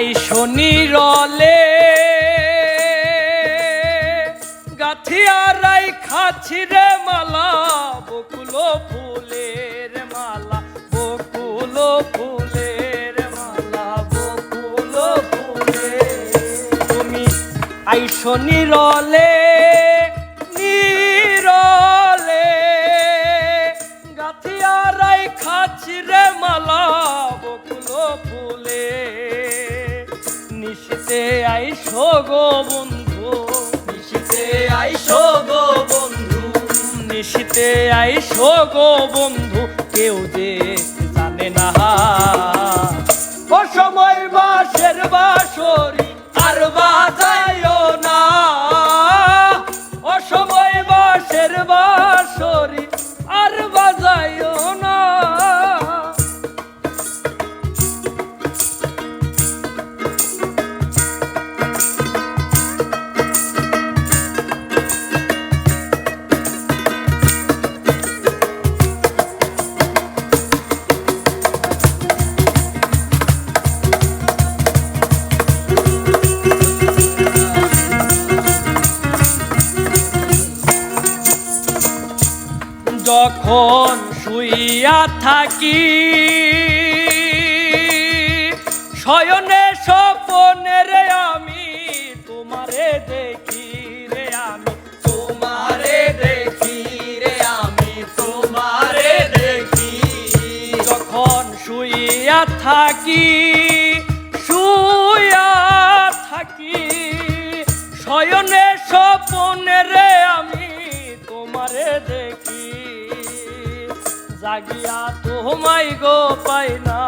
আইসো নিরলে গাথিয়ারাই খাচ্ছি রে মালা, বকুল ফুলের মালা, বকুল ফুলের মালা, বকুল ফুলে তুমি আই নিরলে নিরলে নিশিতে আইসো গো বন্ধু। নিশিতে আইসো গো বন্ধু। নিশিতে আইসো গো বন্ধু কেউ যে জানে না। ও সময় বাসের বাসরি যখন শুইয়া থাকি, শয়নে স্বপনে রে আমি, তোমারে দেখি রে আমি, তোমারে দেখি রে আমি, তোমারে দেখি। যখন শুইয়া থাকি শুইয়া থাকি, শয়নে স্বপনে রে আমি, তোমারে দেখি জাগিয়া তোমায় গো পাই না।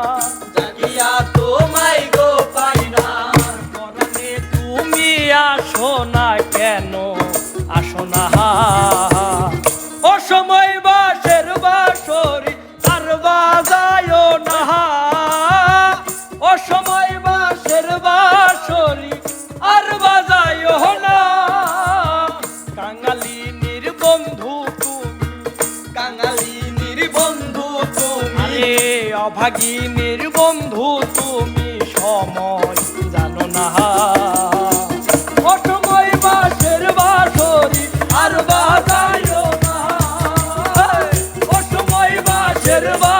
জাগিয়া তোমায় গো পাই না। তুমি আসো না কেন? আসো না। তুমি আরে বন্ধু তুমি সময় জানো না। আর বাজায় না। অসময় বাজায়